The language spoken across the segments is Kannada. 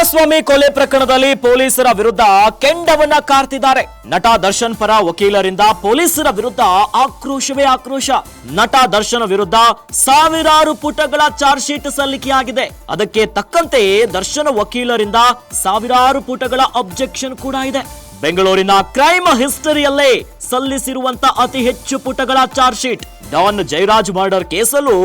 ರೇಣುಕಾಸ್ವಾಮಿ ಕೊಲೆ ಪ್ರಕರಣದಲ್ಲಿ ಪೊಲೀಸರ ವಿರುದ್ಧ ಕೆಂಡವನ್ನ ಕಾರ್ತಿದ್ದಾರೆ. ನಟ ದರ್ಶನ್ ಪರ ವಕೀಲರಿಂದ ಪೊಲೀಸರ ವಿರುದ್ಧ ಆಕ್ರೋಶವೇ ಆಕ್ರೋಶ. ನಟ ದರ್ಶನ್ ವಿರುದ್ಧ ಸಾವಿರಾರು ಪುಟಗಳ ಚಾರ್ಜ್ ಶೀಟ್ ಸಲ್ಲಿಕೆಯಾಗಿದೆ. ಅದಕ್ಕೆ ತಕ್ಕಂತೆ ದರ್ಶನ್ ವಕೀಲರಿಂದ ಸಾವಿರಾರು ಪುಟಗಳ ಅಬ್ಜೆಕ್ಷನ್ ಕೂಡ ಇದೆ. ಬೆಂಗಳೂರಿನ ಕ್ರೈಮ್ ಹಿಸ್ಟರಿಯಲ್ಲೇ ಸಲ್ಲಿಸಿರುವಂತ ಅತಿ ಹೆಚ್ಚು ಪುಟಗಳ charge sheet. Don Jairaj murder ಕೇಸಲ್ಲೂ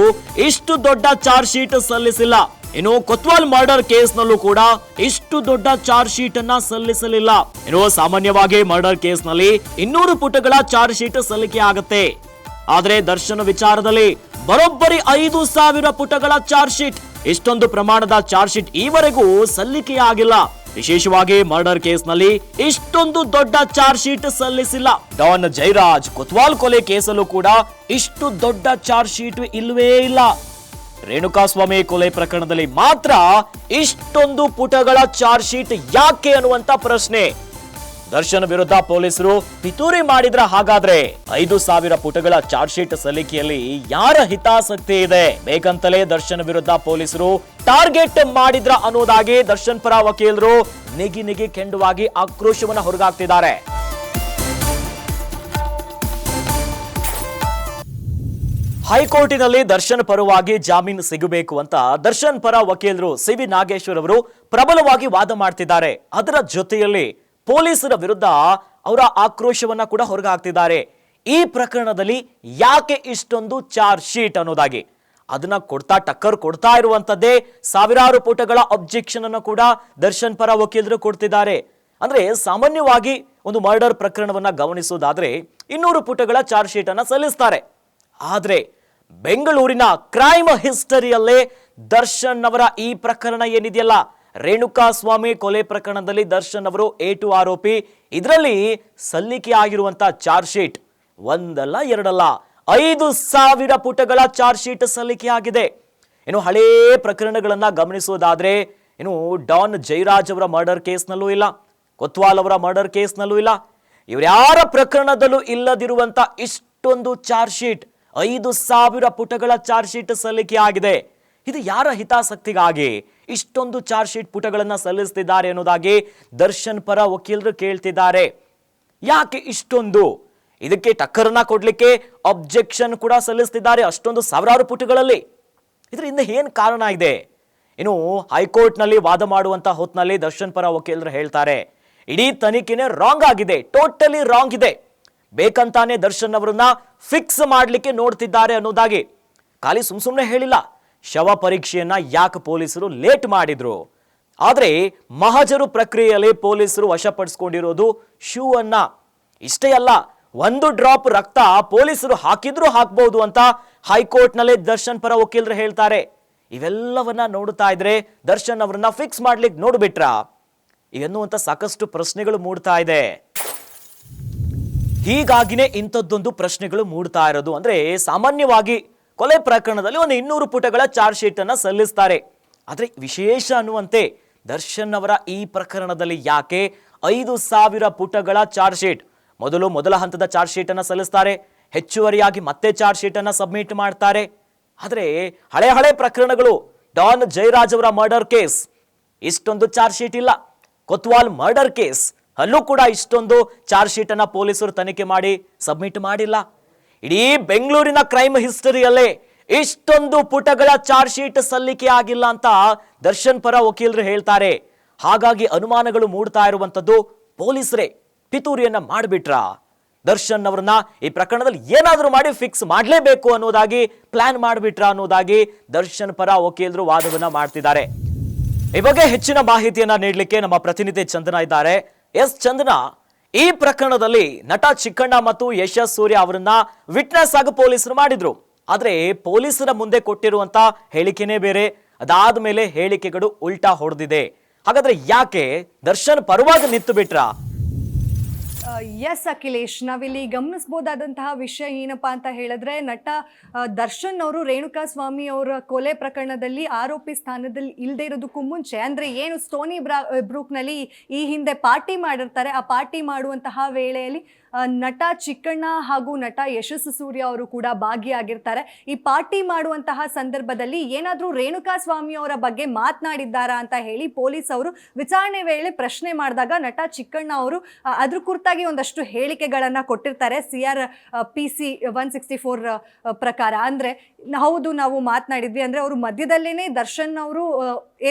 ಇಷ್ಟು ದೊಡ್ಡ ಚಾರ್ಜ್ ಶೀಟ್ ಸಲ್ಲಿಸಿಲ್ಲ. ಇನ್ನು ಕೊತ್ವಾಲ್ ಮರ್ಡರ್ ಕೇಸ್ನಲ್ಲೂ ಕೂಡ ಇಷ್ಟು ದೊಡ್ಡ ಚಾರ್ಜ್ ಶೀಟ್ ಅನ್ನ ಸಲ್ಲಿಸಲಿಲ್ಲ. ಇನ್ನು ಸಾಮಾನ್ಯವಾಗಿ ಮರ್ಡರ್ ಕೇಸ್ನಲ್ಲಿ ಇನ್ನೂರು ಪುಟಗಳ ಚಾರ್ಜ್ ಶೀಟ್ ಸಲ್ಲಿಕೆ ಆಗುತ್ತೆ. ಆದ್ರೆ ದರ್ಶನ ವಿಚಾರದಲ್ಲಿ ಬರೋಬ್ಬರಿ ಐದು ಸಾವಿರ ಪುಟಗಳ ಚಾರ್ಜ್ ಶೀಟ್ ಇಷ್ಟೊಂದು ಪ್ರಮಾಣದ ಚಾರ್ಜ್ ಶೀಟ್ ಈವರೆಗೂ ಸಲ್ಲಿಕೆಯಾಗಿಲ್ಲ. ವಿಶೇಷವಾಗಿ ಮರ್ಡರ್ ಕೇಸ್ನಲ್ಲಿ ಇಷ್ಟೊಂದು ದೊಡ್ಡ ಚಾರ್ಜ್ ಶೀಟ್ ಸಲ್ಲಿಸಿಲ್ಲ. ಡಾನ್ ಜೈರಾಜ್ ಕೊತ್ವಾಲ್ ಕೊಲೆ ಕೇಸಲ್ಲೂ ಕೂಡ ಇಷ್ಟು ದೊಡ್ಡ ಚಾರ್ಜ್ ಶೀಟ್ ಇಲ್ಲವೇ ಇಲ್ಲ. ರೇಣುಕಾಸ್ವಾಮಿ ಕೊಲೆ ಪ್ರಕರಣದಲ್ಲಿ ಮಾತ್ರ ಇಷ್ಟೊಂದು ಪುಟಗಳ ಚಾರ್ಜ್ ಶೀಟ್ ಯಾಕೆ ಅನ್ನುವಂತ ಪ್ರಶ್ನೆ. ದರ್ಶನ್ ವಿರುದ್ಧ ಪೊಲೀಸರು ಪಿತೂರಿ ಮಾಡಿದ್ರ ಹಾಗಾದ್ರೆ ಐದು ಸಾವಿರ ಪುಟಗಳ ಚಾರ್ಜ್ ಶೀಟ್ ಸಲ್ಲಿಕೆಯಲ್ಲಿ ಯಾರ ಹಿತಾಸಕ್ತಿ ಇದೆ? ಬೇಕಂತಲೇ ದರ್ಶನ್ ವಿರುದ್ಧ ಪೊಲೀಸರು ಟಾರ್ಗೆಟ್ ಮಾಡಿದ್ರ ಅನ್ನೋದಾಗಿ ದರ್ಶನ್ ಪರ ವಕೀಲರು ನಿಗಿ ನಿಗಿ ಕೆಂಡುವಾಗಿ ಆಕ್ರೋಶವನ್ನ ಹೊರಗಾಗ್ತಿದ್ದಾರೆ ಹೈಕೋರ್ಟಿನಲ್ಲಿ ದರ್ಶನ್ ಪರವಾಗಿ ಜಾಮೀನು ಸಿಗಬೇಕು ಅಂತ ದರ್ಶನ್ ಪರ ವಕೀಲರು ಸಿ ವಿ ನಾಗೇಶ್ವರ್ ಅವರು ಪ್ರಬಲವಾಗಿ ವಾದ ಮಾಡ್ತಿದ್ದಾರೆ. ಅದರ ಜೊತೆಯಲ್ಲಿ ಪೊಲೀಸರ ವಿರುದ್ಧ ಅವರ ಆಕ್ರೋಶವನ್ನ ಕೂಡ ಹೊರಗೆ ಹಾಕ್ತಿದ್ದಾರೆ ಈ ಪ್ರಕರಣದಲ್ಲಿ ಯಾಕೆ ಇಷ್ಟೊಂದು ಚಾರ್ಜ್ ಶೀಟ್ ಅನ್ನೋದಾಗಿ? ಅದನ್ನ ಕೊಡ್ತಾ ಟಕ್ಕರ್ ಕೊಡ್ತಾ ಇರುವಂತದ್ದೇ ಸಾವಿರಾರು ಪುಟಗಳ ಅಬ್ಜೆಕ್ಷನ್ ಅನ್ನು ಕೂಡ ದರ್ಶನ್ ಪರ ವಕೀಲರು ಕೊಡ್ತಿದ್ದಾರೆ. ಅಂದ್ರೆ ಸಾಮಾನ್ಯವಾಗಿ ಒಂದು ಮರ್ಡರ್ ಪ್ರಕರಣವನ್ನ ಗಮನಿಸುವುದಾದ್ರೆ ಇನ್ನೂರು ಪುಟಗಳ ಚಾರ್ಜ್ ಶೀಟ್ ಅನ್ನ ಸಲ್ಲಿಸ್ತಾರೆ. ಆದ್ರೆ ಬೆಂಗಳೂರಿನ ಕ್ರೈಮ್ ಹಿಸ್ಟರಿಯಲ್ಲೇ ದರ್ಶನ್ ಅವರ ಈ ಪ್ರಕರಣ ಏನಿದೆಯಲ್ಲ? ರೇಣುಕಾ ಸ್ವಾಮಿ ಕೊಲೆ ಪ್ರಕರಣದಲ್ಲಿ ದರ್ಶನ್ ಅವರು ಎ ಟು ಆರೋಪಿ. ಇದರಲ್ಲಿ ಸಲ್ಲಿಕೆ ಆಗಿರುವಂತ ಚಾರ್ಜ್ ಶೀಟ್ ಒಂದಲ್ಲ ಎರಡಲ್ಲ. ಐದು ಸಾವಿರ ಪುಟಗಳ ಚಾರ್ಜ್ ಶೀಟ್ ಸಲ್ಲಿಕೆ ಆಗಿದೆ. ಇನ್ನು ಹಳೇ ಪ್ರಕರಣಗಳನ್ನ ಗಮನಿಸೋದಾದ್ರೆ ಏನು ಡಾನ್ ಜೈರಾಜ್ ಅವರ ಮರ್ಡರ್ ಕೇಸ್ನಲ್ಲೂ ಇಲ್ಲ, ಕೊತ್ವಾಲ್ ಅವರ ಮರ್ಡರ್ ಕೇಸ್ನಲ್ಲೂ ಇಲ್ಲ. ಇವರ್ಯಾರ ಪ್ರಕರಣದಲ್ಲೂ ಇಲ್ಲದಿರುವಂತ ಇಷ್ಟೊಂದು ಚಾರ್ಜ್ ಶೀಟ್ ಐದು ಸಾವಿರ ಪುಟಗಳ ಚಾರ್ಜ್ ಶೀಟ್ ಸಲ್ಲಿಕೆ ಆಗಿದೆ. ಇದು ಯಾರ ಹಿತಾಸಕ್ತಿಗಾಗಿ ಇಷ್ಟೊಂದು ಚಾರ್ಜ್ ಶೀಟ್ ಪುಟಗಳನ್ನು ಸಲ್ಲಿಸ್ತಿದ್ದಾರೆ ಅನ್ನೋದಾಗಿ ದರ್ಶನ್ ಪರ ವಕೀಲರು ಕೇಳ್ತಿದ್ದಾರೆ. ಯಾಕೆ ಇಷ್ಟೊಂದು? ಇದಕ್ಕೆ ಟಕ್ಕರನ್ನ ಕೊಡ್ಲಿಕ್ಕೆ ಅಬ್ಜೆಕ್ಷನ್ ಕೂಡ ಸಲ್ಲಿಸ್ತಿದ್ದಾರೆ ಅಷ್ಟೊಂದು ಸಾವಿರಾರು ಪುಟಗಳಲ್ಲಿ. ಇದರಿಂದ ಏನು ಕಾರಣ ಇದೆ? ಇನ್ನು ಹೈಕೋರ್ಟ್ನಲ್ಲಿ ವಾದ ಮಾಡುವಂಥ ಹೊತ್ತಿನಲ್ಲಿ ದರ್ಶನ್ ಪರ ವಕೀಲರು ಹೇಳ್ತಾರೆ, ಇಡೀ ತನಿಖೆನೇ ರಾಂಗ್ ಆಗಿದೆ ಟೋಟಲಿ ರಾಂಗ್ ಇದೆ. ಬೇಕಂತಾನೆ ದರ್ಶನ್ ಅವರನ್ನ ಫಿಕ್ಸ್ ಮಾಡಲಿಕ್ಕೆ ನೋಡ್ತಿದ್ದಾರೆ ಅನ್ನೋದಾಗಿ. ಖಾಲಿ ಸುಮ್ ಸುಮ್ಮನೆ ಹೇಳಿಲ್ಲ, ಶವ ಪರೀಕ್ಷೆಯನ್ನ ಯಾಕೆ ಪೊಲೀಸರು ಲೇಟ್ ಮಾಡಿದ್ರು? ಆದ್ರೆ ಮಹಜರು ಪ್ರಕ್ರಿಯೆಯಲ್ಲಿ ಪೊಲೀಸರು ವಶಪಡಿಸ್ಕೊಂಡಿರೋದು ಶೂ ಅನ್ನ ಇಷ್ಟೇ ಅಲ್ಲ, ಒಂದು ಡ್ರಾಪ್ ರಕ್ತ ಪೊಲೀಸರು ಹಾಕಿದ್ರು ಹಾಕ್ಬಹುದು ಅಂತ ಹೈಕೋರ್ಟ್ನಲ್ಲೇ ದರ್ಶನ್ ಪರ ವಕೀಲರು ಹೇಳ್ತಾರೆ. ಇವೆಲ್ಲವನ್ನ ನೋಡ್ತಾ ಇದ್ರೆ ದರ್ಶನ್ ಅವರನ್ನ ಫಿಕ್ಸ್ ಮಾಡ್ಲಿಕ್ಕೆ ನೋಡ್ಬಿಟ್ರಾ? ಎನ್ನುವಂತ ಸಾಕಷ್ಟು ಪ್ರಶ್ನೆಗಳು ಮೂಡ್ತಾ ಇದೆ. ಹೀಗಾಗಿನೇ ಇಂಥದ್ದೊಂದು ಪ್ರಶ್ನೆಗಳು ಮೂಡ್ತಾ ಇರೋದು. ಅಂದ್ರೆ ಸಾಮಾನ್ಯವಾಗಿ ಕೊಲೆ ಪ್ರಕರಣದಲ್ಲಿ ಒಂದು ಇನ್ನೂರು ಪುಟಗಳ ಚಾರ್ಜ್ ಶೀಟ್ ಅನ್ನ ಸಲ್ಲಿಸ್ತಾರೆ. ಆದ್ರೆ ವಿಶೇಷ ಅನ್ನುವಂತೆ ದರ್ಶನ್ ಅವರ ಈ ಪ್ರಕರಣದಲ್ಲಿ ಯಾಕೆ ಐದು ಸಾವಿರ ಪುಟಗಳ ಚಾರ್ಜ್ ಶೀಟ್? ಮೊದಲು ಮೊದಲ ಹಂತದ ಚಾರ್ಜ್ ಶೀಟ್ ಅನ್ನ ಸಲ್ಲಿಸ್ತಾರೆ. ಹೆಚ್ಚುವರಿಯಾಗಿ ಮತ್ತೆ ಚಾರ್ಜ್ ಶೀಟ್ ಅನ್ನ ಸಬ್ಮಿಟ್ ಮಾಡ್ತಾರೆ. ಆದ್ರೆ ಹಳೆ ಹಳೆ ಪ್ರಕರಣಗಳು, ಡಾನ್ ಜಯರಾಜ್ ಅವರ ಮರ್ಡರ್ ಕೇಸ್, ಇಷ್ಟೊಂದು ಚಾರ್ಜ್ ಶೀಟ್ ಇಲ್ಲ. ಕೊತ್ವಾಲ್ ಮರ್ಡರ್ ಕೇಸ್ ಅಲ್ಲೂ ಕೂಡ ಇಷ್ಟೊಂದು ಚಾರ್ಜ್ ಶೀಟ್ ಅನ್ನ ಪೊಲೀಸರು ತನಿಖೆ ಮಾಡಿ ಸಬ್ಮಿಟ್ ಮಾಡಿಲ್ಲ. ಇಡೀ ಬೆಂಗಳೂರಿನ ಕ್ರೈಮ್ ಹಿಸ್ಟರಿಯಲ್ಲೇ ಇಷ್ಟೊಂದು ಪುಟಗಳ ಚಾರ್ಜ್ ಶೀಟ್ ಸಲ್ಲಿಕೆ ಆಗಿಲ್ಲ ಅಂತ ದರ್ಶನ್ ಪರ ವಕೀಲರು ಹೇಳ್ತಾರೆ. ಹಾಗಾಗಿ ಅನುಮಾನಗಳು ಮೂಡ್ತಾ ಇರುವಂಥದ್ದು ಪೊಲೀಸರೇ, ಪಿತೂರಿಯನ್ನ ಮಾಡಿಬಿಟ್ರಾ? ದರ್ಶನ್ ಅವ್ರನ್ನ ಈ ಪ್ರಕರಣದಲ್ಲಿ ಏನಾದರೂ ಮಾಡಿ ಫಿಕ್ಸ್ ಮಾಡಲೇಬೇಕು ಅನ್ನೋದಾಗಿ ಪ್ಲಾನ್ ಮಾಡಿಬಿಟ್ರಾ ಅನ್ನೋದಾಗಿ ದರ್ಶನ್ ಪರ ವಕೀಲರು ವಾದವನ್ನ ಮಾಡ್ತಿದ್ದಾರೆ. ಈ ಬಗ್ಗೆ ಹೆಚ್ಚಿನ ಮಾಹಿತಿಯನ್ನ ನೀಡಲಿಕ್ಕೆ ನಮ್ಮ ಪ್ರತಿನಿಧಿ ಚಂದನ ಇದ್ದಾರೆ. ಎಸ್ ಚಂದನ ಈ ಪ್ರಕರಣದಲ್ಲಿ ನಟ ಚಿಕ್ಕಣ್ಣ ಮತ್ತು ಯಶಸ್ ಸೂರ್ಯ ಅವರನ್ನ ವಿಟ್ನೆಸ್ ಆಗಿ ಪೊಲೀಸರು ಮಾಡಿದ್ರು. ಆದ್ರೆ ಪೊಲೀಸರ ಮುಂದೆ ಕೊಟ್ಟಿರುವಂತ ಹೇಳಿಕೆನೇ ಬೇರೆ. ಅದಾದ ಮೇಲೆ ಹೇಳಿಕೆಗಳು ಉಲ್ಟಾ ಹೊಡೆದಿದೆ. ಹಾಗಾದ್ರೆ ಯಾಕೆ ದರ್ಶನ್ ಪರವಾಗಿ ನಿಂತು ಬಿಟ್ರಾ? ಎಸ್ ಅಖಿಲೇಶ್, ನಾವಿಲ್ಲಿ ಗಮನಿಸಬಹುದಾದಂತಹ ವಿಷಯ ಏನಪ್ಪಾ ಅಂತ ಹೇಳಿದ್ರೆ, ನಟ ದರ್ಶನ್ ಅವರು, ರೇಣುಕಾ ಸ್ವಾಮಿ ಅವರ ಕೊಲೆ ಪ್ರಕರಣದಲ್ಲಿ ಆರೋಪಿ ಸ್ಥಾನದಲ್ಲಿ ಇಲ್ಲದೆ ಇರೋದಕ್ಕೂ ಮುಂಚೆ, ಅಂದ್ರೆ ಏನು ಸ್ಟೋನಿ ಬ್ರಾ ಬ್ರೂಕ್ನಲ್ಲಿ ಈ ಹಿಂದೆ ಪಾರ್ಟಿ ಮಾಡಿರ್ತಾರೆ. ಆ ಪಾರ್ಟಿ ಮಾಡುವಂತಹ ವೇಳೆಯಲ್ಲಿ ನಟ ಚಿಕ್ಕಣ್ಣ ಹಾಗೂ ನಟ ಯಶಸ್ಸು ಸೂರ್ಯ ಅವರು ಕೂಡ ಭಾಗಿಯಾಗಿರ್ತಾರೆ. ಈ ಪಾರ್ಟಿ ಮಾಡುವಂತಹ ಸಂದರ್ಭದಲ್ಲಿ ಏನಾದರೂ ರೇಣುಕಾ ಸ್ವಾಮಿ ಅವರ ಬಗ್ಗೆ ಮಾತನಾಡಿದ್ದಾರಾ ಅಂತ ಹೇಳಿ ಪೊಲೀಸ್ ಅವರು ವಿಚಾರಣೆ ವೇಳೆ ಪ್ರಶ್ನೆ ಮಾಡಿದಾಗ ನಟ ಚಿಕ್ಕಣ್ಣ ಅವರು ಅದ್ರ ಕುರಿತಾಗಿ ಒಂದಷ್ಟು ಹೇಳಿಕೆಗಳನ್ನು ಕೊಟ್ಟಿರ್ತಾರೆ C R P C one sixty four ಪ್ರಕಾರ. ಅಂದರೆ, ಹೌದು, ನಾವು ಮಾತನಾಡಿದ್ವಿ. ಅಂದರೆ, ಅವರು ಮಧ್ಯದಲ್ಲೇ ದರ್ಶನ್ ಅವರು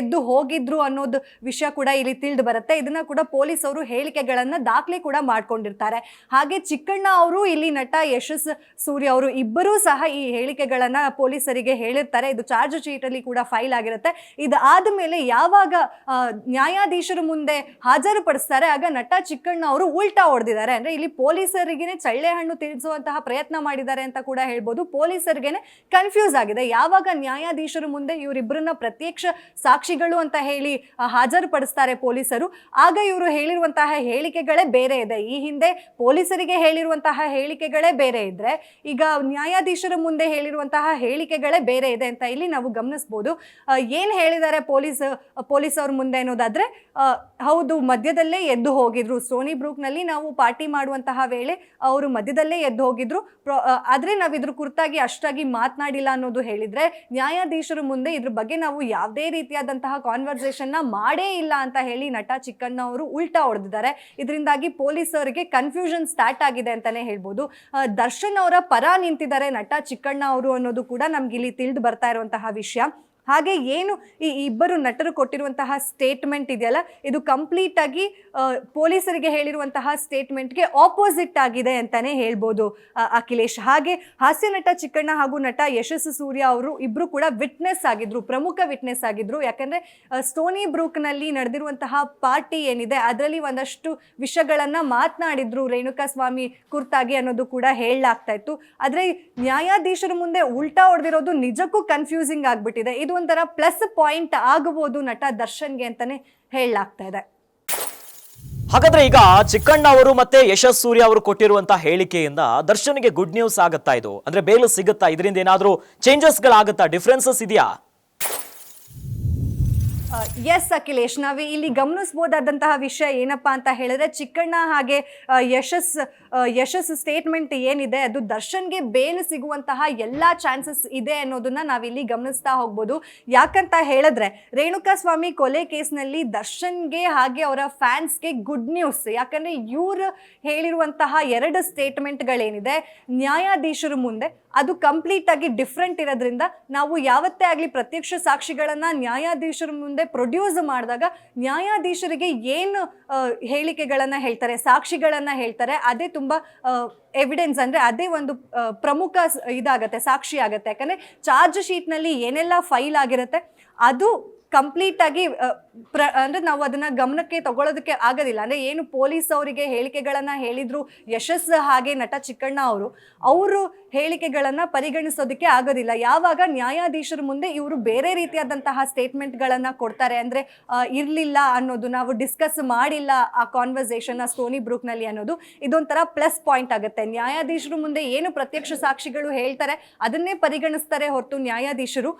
ಎದ್ದು ಹೋಗಿದ್ರು ಅನ್ನೋದು ವಿಷಯ ಕೂಡ ಇಲ್ಲಿ ತಿಳಿದು ಬರುತ್ತೆ. ಇದನ್ನ ಕೂಡ ಪೊಲೀಸ್ ಅವರು ಹೇಳಿಕೆಗಳನ್ನು ದಾಖಲೆ ಕೂಡ ಮಾಡ್ಕೊಂಡಿರ್ತಾರೆ. ಹಾಗೆ ಚಿಕ್ಕಣ್ಣ ಅವರು, ಇಲ್ಲಿ ನಟ ಯಶಸ್ ಸೂರ್ಯ ಅವರು ಇಬ್ಬರೂ ಸಹ ಈ ಹೇಳಿಕೆಗಳನ್ನು ಪೊಲೀಸರಿಗೆ ಹೇಳಿರ್ತಾರೆ. ಇದು ಚಾರ್ಜ್ ಶೀಟ್ ಅಲ್ಲಿ ಕೂಡ ಫೈಲ್ ಆಗಿರುತ್ತೆ. ಇದಾದ ಮೇಲೆ ಯಾವಾಗ ನ್ಯಾಯಾಧೀಶರ ಮುಂದೆ ಹಾಜರುಪಡಿಸ್ತಾರೆ, ಆಗ ನಟ ಚಿಕ್ಕಣ್ಣ ಅವರು ಉಲ್ಟಾ ಹೊಡೆದಿದ್ದಾರೆ. ಅಂದ್ರೆ ಇಲ್ಲಿ ಪೊಲೀಸರಿಗೇನೆ ಚಳ್ಳೆ ಹಣ್ಣು ತಿಳಿಸುವಂತಹ ಪ್ರಯತ್ನ ಮಾಡಿದ್ದಾರೆ ಅಂತ ಕೂಡ ಹೇಳ್ಬೋದು. ಪೊಲೀಸರಿಗೇನೆ ಕನ್ಫ್ಯೂಸ್ ಆಗಿದೆ. ಯಾವಾಗ ನ್ಯಾಯಾಧೀಶರ ಮುಂದೆ ಇವರಿಬ್ಬರನ್ನ ಪ್ರತ್ಯಕ್ಷ ಸಾಕ್ಷಿಗಳು ಅಂತ ಹೇಳಿ ಹಾಜರು ಹಾಜರುಪಡಿಸ್ತಾರೆ ಪೊಲೀಸರು. ಆಗ ಇವರು ಹೇಳಿರುವಂತಹ ಹೇಳಿಕೆಗಳೇ ಬೇರೆ ಇದೆ. ಈ ಹಿಂದೆ ಪೊಲೀಸರಿಗೆ ಹೇಳಿರುವಂತಹ ಹೇಳಿಕೆಗಳೇ ಬೇರೆ ಇದ್ರೆ, ಈಗ ನ್ಯಾಯಾಧೀಶರ ಮುಂದೆ ಹೇಳಿರುವಂತಹ ಹೇಳಿಕೆಗಳೇ ಬೇರೆ ಇದೆ ಅಂತ ಇಲ್ಲಿ ನಾವು ಗಮನಿಸ್ಬೋದು. ಏನು ಹೇಳಿದ್ದಾರೆ ಪೊಲೀಸ್ ಪೊಲೀಸ್ ಅವ್ರ ಮುಂದೆ ಅನ್ನೋದಾದ್ರೆ ಹೌದು, ಮಧ್ಯದಲ್ಲೇ ಎದ್ದು ಹೋಗಿದ್ರು. ಸ್ಟೋನಿ ಬ್ರೂಕ್ನಲ್ಲಿ ನಾವು ಪಾರ್ಟಿ ಮಾಡುವಂತಹ ವೇಳೆ ಅವರು ಮಧ್ಯದಲ್ಲೇ ಎದ್ದು ಹೋಗಿದ್ರು. ಆದ್ರೆ ನಾವು ಇದ್ರ ಕುರಿತಾಗಿ ಅಷ್ಟಾಗಿ ಮಾತನಾಡಿಲ್ಲ ಅನ್ನೋದು ಹೇಳಿದ್ರೆ, ನ್ಯಾಯಾಧೀಶರ ಮುಂದೆ ಇದ್ರ ಬಗ್ಗೆ ನಾವು ಯಾವುದೇ ರೀತಿಯಾದಂತಹ ಕಾನ್ವರ್ಸೇಷನ್ನ ಮಾಡೇ ಇಲ್ಲ ಅಂತ ಹೇಳಿ ನಟ ಚಿಕ್ಕಣ್ಣ ಅವರು ಉಲ್ಟಾ ಹೊಡೆದಿದ್ದಾರೆ. ಇದರಿಂದಾಗಿ ಪೊಲೀಸರಿಗೆ ಕನ್ಫ್ಯೂಷನ್ ಸ್ಟಾರ್ಟ್ ಆಗಿದೆ ಅಂತಾನೆ ಹೇಳ್ಬೋದು. ದರ್ಶನ್ ಅವರ ಪರ ನಿಂತಿದ್ದಾರೆ ನಟ ಚಿಕ್ಕಣ್ಣ ಅವರು ಅನ್ನೋದು ಕೂಡ ನಮ್ಗೆ ಇಲ್ಲಿ ತಿಳಿದು ಬರ್ತಾ ಇರುವಂತಹ ವಿಷಯ. ಹಾಗೆ ಏನು ಈ ಇಬ್ಬರು ನಟರು ಕೊಟ್ಟಿರುವಂತಹ ಸ್ಟೇಟ್ಮೆಂಟ್ ಇದೆಯಲ್ಲ, ಇದು ಕಂಪ್ಲೀಟ್ ಆಗಿ ಪೊಲೀಸರಿಗೆ ಹೇಳಿರುವಂತಹ ಸ್ಟೇಟ್ಮೆಂಟ್ಗೆ ಆಪೋಸಿಟ್ ಆಗಿದೆ ಅಂತಾನೆ ಹೇಳ್ಬೋದು ಅಖಿಲೇಶ್. ಹಾಗೆ ಹಾಸ್ಯ ನಟ ಚಿಕ್ಕಣ್ಣ ಹಾಗೂ ನಟ ಯಶಸ್ಸು ಸೂರ್ಯ ಅವರು ಇಬ್ಬರು ಕೂಡ ವಿಟ್ನೆಸ್ ಆಗಿದ್ರು, ಪ್ರಮುಖ ವಿಟ್ನೆಸ್ ಆಗಿದ್ರು. ಯಾಕಂದ್ರೆ ಸ್ಟೋನಿ ಬ್ರೂಕ್ನಲ್ಲಿ ನಡೆದಿರುವಂತಹ ಪಾರ್ಟಿ ಏನಿದೆ, ಅದರಲ್ಲಿ ಒಂದಷ್ಟು ವಿಷಯಗಳನ್ನ ಮಾತನಾಡಿದ್ರು ರೇಣುಕಾ ಸ್ವಾಮಿ ಕುರ್ತಾಗಿ ಅನ್ನೋದು ಕೂಡ ಹೇಳಲಾಗ್ತಾ ಇತ್ತು. ಆದ್ರೆ ನ್ಯಾಯಾಧೀಶರ ಮುಂದೆ ಉಲ್ಟಾ ಹೊಡೆದಿರೋದು ನಿಜಕ್ಕೂ ಕನ್ಫ್ಯೂಸಿಂಗ್ ಆಗ್ಬಿಟ್ಟಿದೆ. ಇದು ಒಂಥರ ಪ್ಲಸ್ ಪಾಯಿಂಟ್ ಆಗಬಹುದು ನಟ ದರ್ಶನ್ಗೆ ಅಂತಾನೆ ಹೇಳಲಾಗ್ತಾ ಇದೆ. ಹಾಗಾದ್ರೆ ಈಗ ಚಿಕ್ಕಣ್ಣ ಅವರು ಮತ್ತೆ ಯಶಸ್ ಸೂರ್ಯ ಅವರು ಕೊಟ್ಟಿರುವಂತಹ ಹೇಳಿಕೆಯಿಂದ ದರ್ಶನ್ಗೆ ಗುಡ್ ನ್ಯೂಸ್ ಆಗುತ್ತಾ ಇದು? ಅಂದ್ರೆ ಬೇಲು ಸಿಗುತ್ತಾ? ಇದರಿಂದ ಏನಾದ್ರೂ ಚೇಂಜಸ್ ಗಳಾಗುತ್ತಾ? ಡಿಫ್ರೆನ್ಸಸ್ ಇದೆಯಾ? ಎಸ್ ಅಖಿಲೇಶ್, ನಾವು ಇಲ್ಲಿ ಗಮನಿಸ್ಬೋದಾದಂತಹ ವಿಷಯ ಏನಪ್ಪಾ ಅಂತ ಹೇಳಿದ್ರೆ ಚಿಕ್ಕಣ್ಣ ಹಾಗೆ ಯಶಸ್ ಯಶಸ್ ಸ್ಟೇಟ್ಮೆಂಟ್ ಏನಿದೆ, ಅದು ದರ್ಶನ್ಗೆ ಬೇಲ್ ಸಿಗುವಂತಹ ಎಲ್ಲ ಚಾನ್ಸಸ್ ಇದೆ ಅನ್ನೋದನ್ನ ನಾವಿಲ್ಲಿ ಗಮನಿಸ್ತಾ ಹೋಗ್ಬೋದು. ಯಾಕಂತ ಹೇಳಿದ್ರೆ ರೇಣುಕಾ ಸ್ವಾಮಿ ಕೊಲೆ ಕೇಸ್ನಲ್ಲಿ ದರ್ಶನ್ಗೆ ಹಾಗೆ ಅವರ ಫ್ಯಾನ್ಸ್ಗೆ ಗುಡ್ ನ್ಯೂಸ್ ಯಾಕಂದ್ರೆ ಇವರು ಹೇಳಿರುವಂತಹ ಎರಡು ಸ್ಟೇಟ್ಮೆಂಟ್ಗಳೇನಿದೆ ನ್ಯಾಯಾಧೀಶರ ಮುಂದೆ ಅದು ಕಂಪ್ಲೀಟ್ ಆಗಿ ಡಿಫ್ರೆಂಟ್ ಇರೋದ್ರಿಂದ ನಾವು ಯಾವತ್ತೇ ಆಗಲಿ ಪ್ರತ್ಯಕ್ಷ ಸಾಕ್ಷಿಗಳನ್ನು ನ್ಯಾಯಾಧೀಶರ ಮುಂದೆ ಪ್ರೊಡ್ಯೂಸ್ ಮಾಡಿದಾಗ ನ್ಯಾಯಾಧೀಶರಿಗೆ ಏನು ಹೇಳಿಕೆಗಳನ್ನು ಹೇಳ್ತಾರೆ ಸಾಕ್ಷಿಗಳನ್ನು ಹೇಳ್ತಾರೆ ಅದೇ ತುಂಬ ಎವಿಡೆನ್ಸ್ ಅಂದರೆ ಅದೇ ಒಂದು ಪ್ರಮುಖ ಇದಾಗತ್ತೆ ಸಾಕ್ಷಿ ಆಗುತ್ತೆ. ಯಾಕಂದರೆ ಚಾರ್ಜ್ ಶೀಟ್ನಲ್ಲಿ ಏನೆಲ್ಲ ಫೈಲ್ ಆಗಿರುತ್ತೆ ಅದು ಕಂಪ್ಲೀಟ್ ಆಗಿ ಆ, ಪ್ರ, ಅಂದ್ರೆ ನಾವು ಅದನ್ನ ಗಮನಕ್ಕೆ ತಗೊಳ್ಳೋದಕ್ಕೆ ಆಗೋದಿಲ್ಲ. ಅಂದ್ರೆ ಏನು ಪೊಲೀಸ್ ಅವರಿಗೆ ಹೇಳಿಕೆಗಳನ್ನ ಹೇಳಿದ್ರು, ಯಶಸ್ ಹಾಗೆ ನಟ ಚಿಕ್ಕಣ್ಣ ಅವರು ಅವರು ಹೇಳಿಕೆಗಳನ್ನ ಪರಿಗಣಿಸೋದಕ್ಕೆ ಆಗೋದಿಲ್ಲ. ಯಾವಾಗ ನ್ಯಾಯಾಧೀಶರ ಮುಂದೆ ಇವರು ಬೇರೆ ರೀತಿಯಾದಂತಹ ಸ್ಟೇಟ್ಮೆಂಟ್ಗಳನ್ನ ಕೊಡ್ತಾರೆ ಅಂದ್ರೆ ಇರಲಿಲ್ಲ ಅನ್ನೋದು, ನಾವು ಡಿಸ್ಕಸ್ ಮಾಡಿಲ್ಲ ಆ ಕಾನ್ವರ್ಸೇಷನ್ ಸ್ಟೋನಿ ಬ್ರೂಕ್ನಲ್ಲಿ ಅನ್ನೋದು, ಇದೊಂಥರ ಪ್ಲಸ್ ಪಾಯಿಂಟ್ ಆಗುತ್ತೆ. ನ್ಯಾಯಾಧೀಶರು ಮುಂದೆ ಏನು ಪ್ರತ್ಯಕ್ಷ ಸಾಕ್ಷಿಗಳು ಹೇಳ್ತಾರೆ, ಅದನ್ನೇ ಪರಿಗಣಿಸ್ತಾರೆ ಹೊರತು ನ್ಯಾಯಾಧೀಶರು.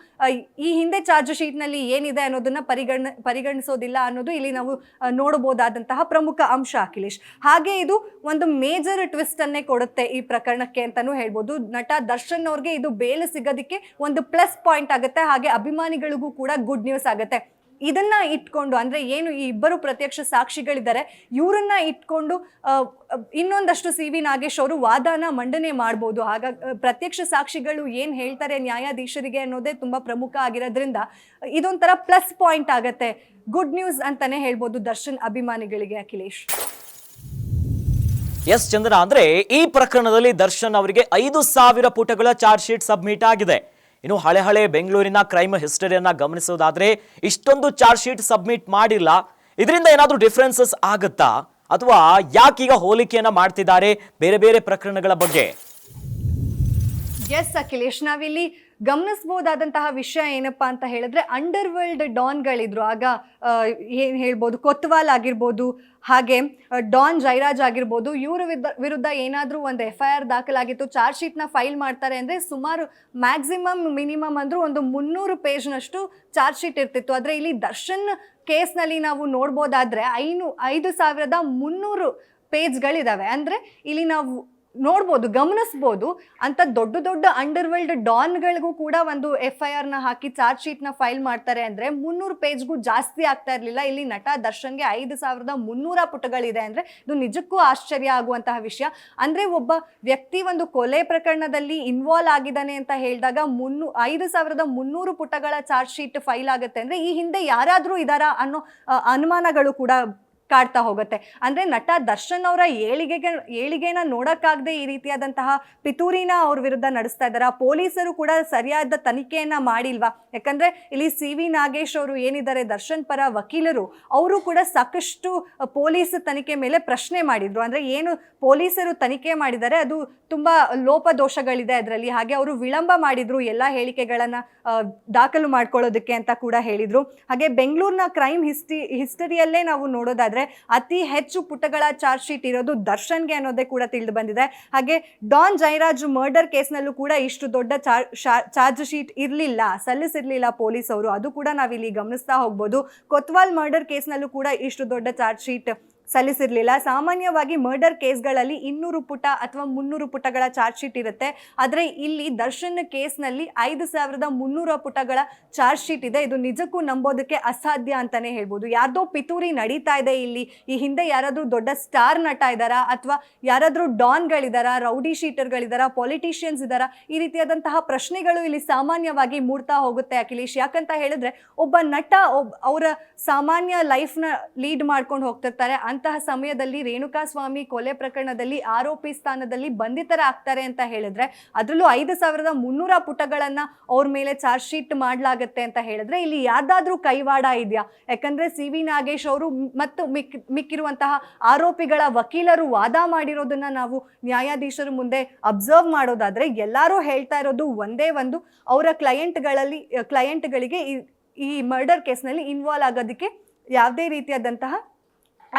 ಈ ಹಿಂದೆ ಚಾರ್ಜ್ ಶೀಟ್ನಲ್ಲಿ ಏನಿದೆ ಅನ್ನೋದನ್ನ ಪರಿಗಣ ಪರಿಗಣಿಸೋದಿಲ್ಲ ಅನ್ನೋದು ಇಲ್ಲಿ ನಾವು ನೋಡಬಹುದಾದಂತಹ ಪ್ರಮುಖ ಅಂಶ ಅಖಿಲೇಶ್. ಹಾಗೆ ಇದು ಒಂದು ಮೇಜರ್ ಟ್ವಿಸ್ಟ್ ಅನ್ನೇ ಕೊಡುತ್ತೆ ಈ ಪ್ರಕರಣಕ್ಕೆ ಅಂತಾನೂ ಹೇಳ್ಬೋದು. ನಟ ದರ್ಶನ್ ಅವ್ರಿಗೆ ಇದು ಬೇಲು ಸಿಗೋದಿಕ್ಕೆ ಒಂದು ಪ್ಲಸ್ ಪಾಯಿಂಟ್ ಆಗುತ್ತೆ. ಹಾಗೆ ಅಭಿಮಾನಿಗಳಿಗೂ ಕೂಡ ಗುಡ್ ನ್ಯೂಸ್ ಆಗುತ್ತೆ. ಇದನ್ನ ಇಟ್ಕೊಂಡು, ಅಂದ್ರೆ ಏನು ಈ ಇಬ್ಬರು ಪ್ರತ್ಯಕ್ಷ ಸಾಕ್ಷಿಗಳಿದ್ದಾರೆ, ಇವರನ್ನ ಇಟ್ಕೊಂಡು ಇನ್ನೊಂದಷ್ಟು ಸಿ ವಿ ನಾಗೇಶ್ ಅವರು ವಾದನ ಮಂಡನೆ ಮಾಡ್ಬೋದು. ಹಾಗಾಗಿ ಪ್ರತ್ಯಕ್ಷ ಸಾಕ್ಷಿಗಳು ಏನ್ ಹೇಳ್ತಾರೆ ನ್ಯಾಯಾಧೀಶರಿಗೆ ಅನ್ನೋದೇ ತುಂಬಾ ಪ್ರಮುಖ ಆಗಿರೋದ್ರಿಂದ, ಇದೊಂಥರ ಪ್ಲಸ್ ಪಾಯಿಂಟ್ ಆಗತ್ತೆ. ಗುಡ್ ನ್ಯೂಸ್ ಅಂತಾನೆ ಹೇಳ್ಬೋದು ದರ್ಶನ್ ಅಭಿಮಾನಿಗಳಿಗೆ, ಅಖಿಲೇಶ್. ಎಸ್ ಚಂದ್ರ ಅಂದ್ರೆ ಈ ಪ್ರಕರಣದಲ್ಲಿ ದರ್ಶನ್ ಅವರಿಗೆ ಐದು ಸಾವಿರ ಪುಟಗಳ ಚಾರ್ಜ್ ಶೀಟ್ ಸಬ್ಮಿಟ್ ಆಗಿದೆ. ಇನ್ನು ಹಳೆ ಹಳೆ ಬೆಂಗಳೂರಿನ ಕ್ರೈಮ್ ಹಿಸ್ಟರಿಯನ್ನ ಗಮನಿಸೋದಾದ್ರೆ ಇಷ್ಟೊಂದು ಚಾರ್ಜ್ ಶೀಟ್ ಸಬ್ಮಿಟ್ ಮಾಡಿಲ್ಲ. ಇದರಿಂದ ಏನಾದರೂ ಡಿಫ್ರೆನ್ಸಸ್ ಆಗುತ್ತಾ? ಅಥವಾ ಯಾಕೀಗ ಹೋಲಿಕೆಯನ್ನ ಮಾಡ್ತಿದ್ದಾರೆ? ಬೇರೆ ಬೇರೆ ಪ್ರಕರಣಗಳ ಬಗ್ಗೆ. ಎಸ್ ಅಖಿಲೇಶ್ ನಾವಿಲ್ಲಿ ಗಮನಿಸಬಹುದಾದಂತಹ ವಿಷಯ ಏನಪ್ಪಾ ಅಂತ ಹೇಳಿದ್ರೆ ಅಂಡರ್ ವರ್ಲ್ಡ್ ಡಾನ್ಗಳಿದ್ರು ಆಗ ಏನು ಹೇಳ್ಬೋದು, ಕೊತ್ವಾಲ್ ಆಗಿರ್ಬೋದು, ಹಾಗೆ ಡಾನ್ ಜೈರಾಜ್ ಆಗಿರ್ಬೋದು, ಇವರ ವಿರುದ್ಧ ಏನಾದರೂ ಒಂದು ಎಫ್ ಐ ಆರ್ ದಾಖಲಾಗಿತ್ತು. ಚಾರ್ಜ್ ಶೀಟ್ನ ಫೈಲ್ ಮಾಡ್ತಾರೆ ಅಂದರೆ ಸುಮಾರು ಮ್ಯಾಕ್ಸಿಮಮ್ ಮಿನಿಮಮ್ ಅಂದರೂ ಒಂದು ಮುನ್ನೂರು ಪೇಜ್ನಷ್ಟು ಚಾರ್ಜ್ ಶೀಟ್ ಇರ್ತಿತ್ತು. ಆದರೆ ಇಲ್ಲಿ ದರ್ಶನ್ ಕೇಸ್ನಲ್ಲಿ ನಾವು ನೋಡ್ಬೋದಾದರೆ ಐನು, ಐದು ಸಾವಿರದ ಮುನ್ನೂರು ಪೇಜ್ಗಳಿದ್ದಾವೆ ಅಂದರೆ ಇಲ್ಲಿ ನಾವು ನೋಡ್ಬೋದು, ಗಮನಿಸ್ಬೋದು. ಅಂತ ದೊಡ್ಡ ದೊಡ್ಡ ಅಂಡರ್ ವರ್ಲ್ಡ್ ಡಾನ್ಗಳಿಗೂ ಕೂಡ ಒಂದು ಎಫ್ ಐ ಆರ್ನ ಹಾಕಿ ಚಾರ್ಜ್ ಶೀಟ್ನ ಫೈಲ್ ಮಾಡ್ತಾರೆ ಅಂದರೆ ಮುನ್ನೂರು ಪೇಜ್ಗೂ ಜಾಸ್ತಿ ಆಗ್ತಾ ಇರಲಿಲ್ಲ. ಇಲ್ಲಿ ನಟ ದರ್ಶನ್ಗೆ ಐದು ಸಾವಿರದ ಮುನ್ನೂರ ಪುಟಗಳಿದೆ ಅಂದರೆ ಇದು ನಿಜಕ್ಕೂ ಆಶ್ಚರ್ಯ ಆಗುವಂತಹ ವಿಷಯ. ಅಂದರೆ ಒಬ್ಬ ವ್ಯಕ್ತಿ ಒಂದು ಕೊಲೆ ಪ್ರಕರಣದಲ್ಲಿ ಇನ್ವಾಲ್ವ್ ಆಗಿದ್ದಾನೆ ಅಂತ ಹೇಳಿದಾಗ ಮುನ್ನೂ, ಐದು ಸಾವಿರದ ಮುನ್ನೂರು ಪುಟಗಳ ಚಾರ್ಜ್ ಶೀಟ್ ಫೈಲ್ ಆಗುತ್ತೆ ಅಂದರೆ ಈ ಹಿಂದೆ ಯಾರಾದರೂ ಇದಾರಾ ಅನ್ನೋ ಅನುಮಾನಗಳು ಕೂಡ ಕಾಡ್ತಾ ಹೋಗುತ್ತೆ. ಅಂದ್ರೆ ನಟ ದರ್ಶನ್ ಅವರ ಏಳಿಗೆಗೆ, ಏಳಿಗೆನ ನೋಡೋಕ್ಕಾಗದೆ ಈ ರೀತಿಯಾದಂತಹ ಪಿತೂರಿನ ಅವ್ರ ವಿರುದ್ಧ ನಡೆಸ್ತಾ ಇದ್ದಾರೆ. ಪೊಲೀಸರು ಕೂಡ ಸರಿಯಾದ ತನಿಖೆಯನ್ನ ಮಾಡಿಲ್ವಾ? ಯಾಕಂದ್ರೆ ಇಲ್ಲಿ ಸಿ ವಿ ನಾಗೇಶ್ ಅವರು ಏನಿದ್ದಾರೆ, ದರ್ಶನ್ ಪರ ವಕೀಲರು, ಅವರು ಕೂಡ ಸಾಕಷ್ಟು ಪೊಲೀಸ್ ತನಿಖೆ ಮೇಲೆ ಪ್ರಶ್ನೆ ಮಾಡಿದ್ರು. ಅಂದ್ರೆ ಏನು ಪೊಲೀಸರು ತನಿಖೆ ಮಾಡಿದ್ದಾರೆ, ಅದು ತುಂಬಾ ಲೋಪದೋಷಗಳಿದೆ ಅದರಲ್ಲಿ. ಹಾಗೆ ಅವರು ವಿಳಂಬ ಮಾಡಿದ್ರು ಎಲ್ಲ ಹೇಳಿಕೆಗಳನ್ನ ದಾಖಲು ಮಾಡ್ಕೊಳ್ಳೋದಕ್ಕೆ ಅಂತ ಕೂಡ ಹೇಳಿದರು. ಹಾಗೆ ಬೆಂಗಳೂರಿನ ಕ್ರೈಮ್ ಹಿಸ್ಟಿ, ಹಿಸ್ಟರಿಯಲ್ಲೇ ನಾವು ನೋಡೋದಾದ್ರೆ ಅತಿ ಹೆಚ್ಚು ಪುಟಗಳ ಚಾರ್ಜ್ ಶೀಟ್ ಇರೋದು ದರ್ಶನ್ಗೆ ಅನ್ನೋದೇ ಕೂಡ ತಿಳಿದು ಬಂದಿದೆ. ಹಾಗೆ ಡಾನ್ ಜೈರಾಜ್ ಮರ್ಡರ್ ಕೇಸ್ನಲ್ಲೂ ಕೂಡ ಇಷ್ಟು ದೊಡ್ಡ ಚಾರ್ಜ್ ಶೀಟ್ ಇರಲಿಲ್ಲ, ಸಲ್ಲಿಸಿರ್ಲಿಲ್ಲ ಪೊಲೀಸ್ ಅವರು ಅದು ಕೂಡ ನಾವಿಲ್ಲಿ ಗಮನಿಸ್ತಾ ಹೋಗ್ಬೋದು. ಕೊತ್ವಾಲ್ ಮರ್ಡರ್ ಕೇಸ್ನಲ್ಲೂ ಕೂಡ ಇಷ್ಟು ದೊಡ್ಡ ಚಾರ್ಜ್ ಶೀಟ್ ಸಲ್ಲಿಸಿರ್ಲಿಲ್ಲ. ಸಾಮಾನ್ಯವಾಗಿ ಮರ್ಡರ್ ಕೇಸ್ಗಳಲ್ಲಿ ಇನ್ನೂರು ಪುಟ ಅಥವಾ ಮುನ್ನೂರು ಪುಟಗಳ ಚಾರ್ಜ್ ಶೀಟ್ ಇರುತ್ತೆ. ಆದರೆ ಇಲ್ಲಿ ದರ್ಶನ್ ಕೇಸ್ನಲ್ಲಿ ಐದು ಸಾವಿರದ ಮುನ್ನೂರ ಪುಟಗಳ ಚಾರ್ಜ್ ಶೀಟ್ ಇದೆ. ಇದು ನಿಜಕ್ಕೂ ನಂಬೋದಕ್ಕೆ ಅಸಾಧ್ಯ ಅಂತಾನೆ ಹೇಳ್ಬೋದು. ಯಾರ್ದೋ ಪಿತೂರಿ ನಡೀತಾ ಇದೆ ಇಲ್ಲಿ. ಈ ಹಿಂದೆ ಯಾರಾದರೂ ದೊಡ್ಡ ಸ್ಟಾರ್ ನಟ ಇದ್ದಾರಾ? ಅಥವಾ ಯಾರಾದರೂ ಡಾನ್ಗಳಿದಾರಾ ರೌಡಿ ಶೀಟರ್ಗಳಿದಾರಾ ಪೊಲಿಟಿಷಿಯನ್ಸ್ ಇದ್ದಾರಾ ಈ ರೀತಿಯಾದಂತಹ ಪ್ರಶ್ನೆಗಳು ಇಲ್ಲಿ ಸಾಮಾನ್ಯವಾಗಿ ಮೂಡ್ತಾ ಹೋಗುತ್ತೆ ಅಖಿಲೇಶ್. ಯಾಕಂತ ಹೇಳಿದ್ರೆ, ಒಬ್ಬ ನಟ ಒಬ್ ಅವರ ಸಾಮಾನ್ಯ ಲೈಫ್ನ ಲೀಡ್ ಮಾಡ್ಕೊಂಡು ಹೋಗ್ತಿರ್ತಾರೆ. ಅಂತಹ ಸಮಯದಲ್ಲಿ ರೇಣುಕಾ ಸ್ವಾಮಿ ಕೊಲೆ ಪ್ರಕರಣದಲ್ಲಿ ಆರೋಪಿ ಸ್ಥಾನದಲ್ಲಿ ಬಂಧಿತರಾಗ್ತಾರೆ ಅಂತ ಹೇಳಿದ್ರೆ ಅದರಲ್ಲೂ ಐದು ಸಾವಿರದ ಮುನ್ನೂರ ಪುಟಗಳನ್ನ ಅವ್ರ ಮೇಲೆ ಚಾರ್ಜ್ ಶೀಟ್ ಮಾಡಲಾಗತ್ತೆ ಅಂತ ಹೇಳಿದ್ರೆ ಇಲ್ಲಿ ಯಾವ್ದಾದ್ರೂ ಕೈವಾಡ ಇದೆಯಾ? ಯಾಕಂದ್ರೆ ಸಿ ವಿ ನಾಗೇಶ್ ಅವರು ಮತ್ತು ಮಿಕ್, ಮಿಕ್ಕಿರುವಂತಹ ಆರೋಪಿಗಳ ವಕೀಲರು ವಾದ ಮಾಡಿರೋದನ್ನ ನಾವು ನ್ಯಾಯಾಧೀಶರ ಮುಂದೆ ಅಬ್ಸರ್ವ್ ಮಾಡೋದಾದ್ರೆ ಎಲ್ಲರೂ ಹೇಳ್ತಾ ಇರೋದು ಒಂದೇ ಒಂದು, ಅವರ ಕ್ಲೈಂಟ್ಗಳಲ್ಲಿ ಕ್ಲೈಂಟ್ಗಳಿಗೆ ಈ ಈ ಮರ್ಡರ್ ಕೇಸ್ನಲ್ಲಿ ಇನ್ವಾಲ್ವ್ ಆಗೋದಕ್ಕೆ ಯಾವುದೇ ರೀತಿಯಾದಂತಹ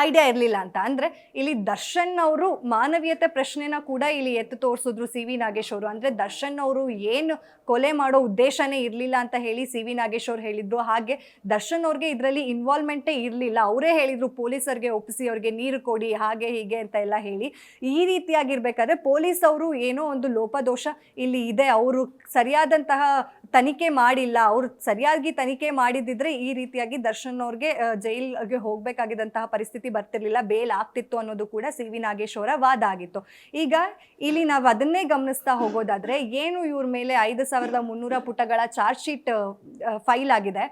ಐಡಿಯಾ ಇರಲಿಲ್ಲ ಅಂತ. ಅಂದರೆ ಇಲ್ಲಿ ದರ್ಶನ್ ಅವರು ಮಾನವೀಯತೆ ಪ್ರಶ್ನೆನ ಕೂಡ ಇಲ್ಲಿ ಎತ್ತು ತೋರಿಸಿದ್ರು ಸಿ ವಿ ನಾಗೇಶ್ ಅವರು. ಅಂದರೆ ದರ್ಶನ್ ಅವರು ಏನು ಕೊಲೆ ಮಾಡೋ ಉದ್ದೇಶನೇ ಇರಲಿಲ್ಲ ಅಂತ ಹೇಳಿ ಸಿ ವಿ ನಾಗೇಶ್ ಅವರು ಹೇಳಿದರು. ಹಾಗೆ ದರ್ಶನ್ ಅವ್ರಿಗೆ ಇದರಲ್ಲಿ ಇನ್ವಾಲ್ವ್ಮೆಂಟೇ ಇರಲಿಲ್ಲ. ಅವರೇ ಹೇಳಿದರು ಪೊಲೀಸರಿಗೆ ಒಪ್ಪಿಸಿ ಅವ್ರಿಗೆ ನೀರು ಕೊಡಿ, ಹಾಗೆ ಹೀಗೆ ಅಂತ ಎಲ್ಲ ಹೇಳಿ. ಈ ರೀತಿಯಾಗಿರ್ಬೇಕಾದ್ರೆ ಪೊಲೀಸ್ ಅವರು ಏನೋ ಒಂದು ಲೋಪದೋಷ ಇಲ್ಲಿ ಇದೆ. ಅವರು ಸರಿಯಾದಂತಹ ತನಿಖೆ ಮಾಡಿಲ್ಲ, ಅವ್ರು ಸರಿಯಾಗಿ ತನಿಖೆ ಮಾಡಿದಿದ್ರೆ ಈ ರೀತಿಯಾಗಿ ದರ್ಶನ್ ಅವ್ರಿಗೆ ಜೈಲ್ಗೆ ಹೋಗ್ಬೇಕಾಗಿದ್ದಂತಹ ಪರಿಸ್ಥಿತಿ ಬರ್ತಿರ್ಲಿಲ್ಲ. ಬೇಲ್ ಆಗ್ತಿತ್ತು ಅನ್ನೋದು ಕೂಡ ಸಿ ವಿ ನಾಗೇಶ್ವರ ವಾದ ಆಗಿತ್ತು. ಈಗ ಇಲ್ಲಿ ನಾವು ಅದನ್ನೇ ಗಮನಿಸ್ತಾ ಹೋಗೋದಾದ್ರೆ, ಏನು ಇವ್ರ ಮೇಲೆ ಐದು ಸಾವಿರದ ಮುನ್ನೂರ ಪುಟಗಳ ಚಾರ್ಜ್ ಶೀಟ್ ಫೈಲ್ ಆಗಿದೆ.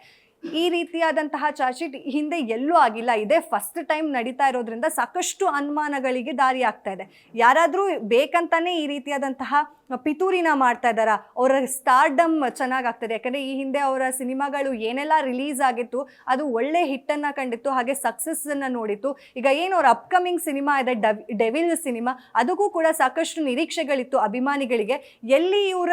ಈ ರೀತಿಯಾದಂತಹ ಚಾರ್ಜ್ ಶೀಟ್ ಹಿಂದೆ ಎಲ್ಲೂ ಆಗಿಲ್ಲ. ಇದೇ ಫಸ್ಟ್ ಟೈಮ್ ನಡೀತಾ ಇರೋದ್ರಿಂದ ಸಾಕಷ್ಟು ಅನುಮಾನಗಳಿಗೆ ದಾರಿ ಆಗ್ತಾ ಇದೆ. ಯಾರಾದರೂ ಬೇಕಂತಾನೆ ಈ ರೀತಿಯಾದಂತಹ ಪಿತೂರಿನ ಮಾಡ್ತಾ ಇದ್ದಾರಾ? ಅವರ ಸ್ಟಾರ್ಡಮ್ ಚೆನ್ನಾಗಾಗ್ತದೆ. ಯಾಕಂದರೆ ಈ ಹಿಂದೆ ಅವರ ಸಿನಿಮಾಗಳು ಏನೆಲ್ಲ ರಿಲೀಸ್ ಆಗಿತ್ತು, ಅದು ಒಳ್ಳೆ ಹಿಟ್ಟನ್ನು ಕಂಡಿತ್ತು, ಹಾಗೆ ಸಕ್ಸಸ್ಸನ್ನು ನೋಡಿತ್ತು. ಈಗ ಏನು ಅವ್ರ ಅಪ್ಕಮಿಂಗ್ ಸಿನಿಮಾ ಇದೆ ಡವ್ ಡೆವಿಲ್ ಸಿನಿಮಾ, ಅದಕ್ಕೂ ಕೂಡ ಸಾಕಷ್ಟು ನಿರೀಕ್ಷೆಗಳಿತ್ತು ಅಭಿಮಾನಿಗಳಿಗೆ. ಎಲ್ಲಿ ಇವರ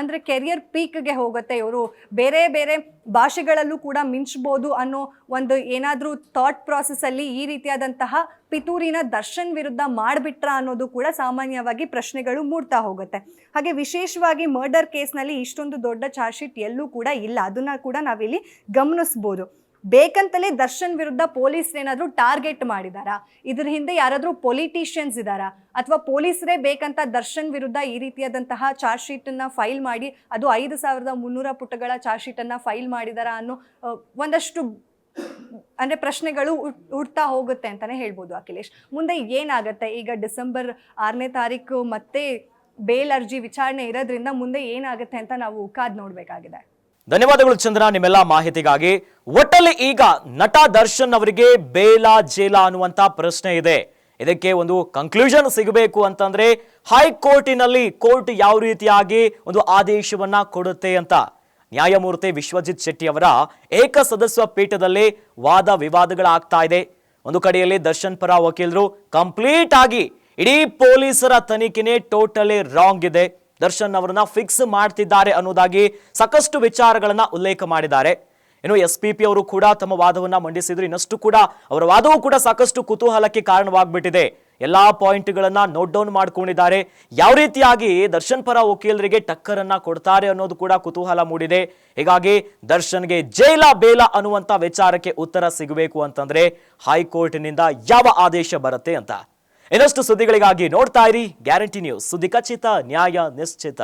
ಅಂದರೆ ಕೆರಿಯರ್ ಪೀಕ್ಗೆ ಹೋಗುತ್ತೆ, ಇವರು ಬೇರೆ ಬೇರೆ ಭಾಷೆಗಳಲ್ಲೂ ಕೂಡ ಮಿಂಚ್ಬೋದು ಅನ್ನೋ ಒಂದು ಏನಾದರೂ ಥಾಟ್ ಪ್ರಾಸೆಸ್ಸಲ್ಲಿ ಈ ರೀತಿಯಾದಂತಹ ಪಿತೂರಿನ ದರ್ಶನ್ ವಿರುದ್ಧ ಮಾಡಿಬಿಟ್ರ ಅನ್ನೋದು ಕೂಡ ಸಾಮಾನ್ಯವಾಗಿ ಪ್ರಶ್ನೆಗಳು ಮೂಡ್ತಾ ಹೋಗುತ್ತೆ. ಹಾಗೆ ವಿಶೇಷವಾಗಿ ಮರ್ಡರ್ ಕೇಸ್ನಲ್ಲಿ ಇಷ್ಟೊಂದು ದೊಡ್ಡ ಚಾರ್ಜ್ ಶೀಟ್ ಎಲ್ಲೂ ಕೂಡ ಇಲ್ಲ. ಅದನ್ನ ಕೂಡ ನಾವಿಲ್ಲಿ ಗಮನಿಸ್ಬೋದು. ಬೇಕಂತಲೇ ದರ್ಶನ್ ವಿರುದ್ಧ ಪೊಲೀಸ್ ಏನಾದರೂ ಟಾರ್ಗೆಟ್ ಮಾಡಿದಾರಾ? ಇದ್ರ ಹಿಂದೆ ಯಾರಾದರೂ ಪೊಲಿಟಿಷಿಯನ್ಸ್ ಇದ್ದಾರಾ ಅಥವಾ ಪೊಲೀಸರೇ ಬೇಕಂತ ದರ್ಶನ್ ವಿರುದ್ಧ ಈ ರೀತಿಯಾದಂತಹ ಚಾರ್ಜ್ ಶೀಟನ್ನು ಫೈಲ್ ಮಾಡಿ, ಅದು ಐದು ಸಾವಿರದ ಮುನ್ನೂರ ಪುಟಗಳ ಚಾರ್ಜ್ ಶೀಟನ್ನು ಫೈಲ್ ಮಾಡಿದಾರಾ ಅನ್ನೋ ಒಂದಷ್ಟು ಅಂದರೆ ಪ್ರಶ್ನೆಗಳು ಹುಡ್ತಾ ಹೋಗುತ್ತೆ ಅಂತಲೇ ಹೇಳ್ಬೋದು ಅಖಿಲೇಶ್. ಮುಂದೆ ಏನಾಗುತ್ತೆ? ಈಗ ಡಿಸೆಂಬರ್ ಆರನೇ ತಾರೀಕು ಮತ್ತೆ ಬೇಲ್ ಅರ್ಜಿ ವಿಚಾರಣೆ ಇರೋದ್ರಿಂದ ಮುಂದೆ ಏನಾಗುತ್ತೆ ಅಂತ ನಾವು ಕಾದ್ ನೋಡಬೇಕಾಗಿದೆ. ಧನ್ಯವಾದಗಳು ಚಂದ್ರ ನಿಮ್ಮೆಲ್ಲ ಮಾಹಿತಿಗಾಗಿ. ಒಟ್ಟಲ್ಲಿ ಈಗ ನಟ ದರ್ಶನ್ ಅವರಿಗೆ ಬೇಲ ಜೇಲ ಅನ್ನುವಂತ ಪ್ರಶ್ನೆ ಇದೆ. ಇದಕ್ಕೆ ಒಂದು ಕನ್ಕ್ಲೂಷನ್ ಸಿಗಬೇಕು ಅಂತಂದ್ರೆ, ಹೈಕೋರ್ಟಿನಲ್ಲಿ ಕೋರ್ಟ್ ಯಾವ ರೀತಿಯಾಗಿ ಒಂದು ಆದೇಶವನ್ನ ಕೊಡುತ್ತೆ ಅಂತ. ನ್ಯಾಯಮೂರ್ತಿ ವಿಶ್ವಜಿತ್ ಶೆಟ್ಟಿ ಅವರ ಏಕ ಸದಸ್ಯ ಪೀಠದಲ್ಲಿ ವಾದ ವಿವಾದಗಳಾಗ್ತಾ ಇದೆ. ಒಂದು ಕಡೆಯಲ್ಲಿ ದರ್ಶನ್ ಪರ ವಕೀಲರು ಕಂಪ್ಲೀಟ್ ಆಗಿ ಇಡೀ ಪೊಲೀಸರ ತನಿಖೆನೇ ಟೋಟಲಿ ರಾಂಗ್ ಇದೆ. ದರ್ಶನ್ ಅವರನ್ನ ಫಿಕ್ಸ್ ಮಾಡ್ತಿದ್ದಾರೆ ಅನ್ನೋದಾಗಿ ಸಾಕಷ್ಟು ವಿಚಾರಗಳನ್ನ ಉಲ್ಲೇಖ ಮಾಡಿದ್ದಾರೆ. ಇನ್ನು ಎಸ್ ಪಿ ಪಿ ಅವರು ಕೂಡ ತಮ್ಮ ವಾದವನ್ನ ಮಂಡಿಸಿದ್ರು. ಇನ್ನಷ್ಟು ಕೂಡ ಅವರ ವಾದವೂ ಕೂಡ ಸಾಕಷ್ಟು ಕುತೂಹಲಕ್ಕೆ ಕಾರಣವಾಗ್ಬಿಟ್ಟಿದೆ. ಎಲ್ಲಾ ಪಾಯಿಂಟ್ಗಳನ್ನು ನೋಟ್ ಡೌನ್ ಮಾಡ್ಕೊಂಡಿದ್ದಾರೆ. ಯಾವ ರೀತಿಯಾಗಿ ದರ್ಶನ್ ಪರ ವಕೀಲರಿಗೆ ಟಕ್ಕರನ್ನ ಕೊಡ್ತಾರೆ ಅನ್ನೋದು ಕೂಡ ಕುತೂಹಲ ಮೂಡಿದೆ. ಹೀಗಾಗಿ ದರ್ಶನ್ಗೆ ಜೈಲ ಬೇಲ ಅನ್ನುವಂತ ವಿಚಾರಕ್ಕೆ ಉತ್ತರ ಸಿಗಬೇಕು ಅಂತಂದ್ರೆ ಹೈಕೋರ್ಟ್ನಿಂದ ಯಾವ ಆದೇಶ ಬರುತ್ತೆ ಅಂತ. ಇನ್ನಷ್ಟು ಸುದ್ದಿಗಳಿಗಾಗಿ ನೋಡ್ತಾ ಇರಿ. ಗ್ಯಾರಂಟಿ ನ್ಯೂಸ್ ಸುದ್ದಿ ಖಚಿತ, ನ್ಯಾಯ ನಿಶ್ಚಿತ.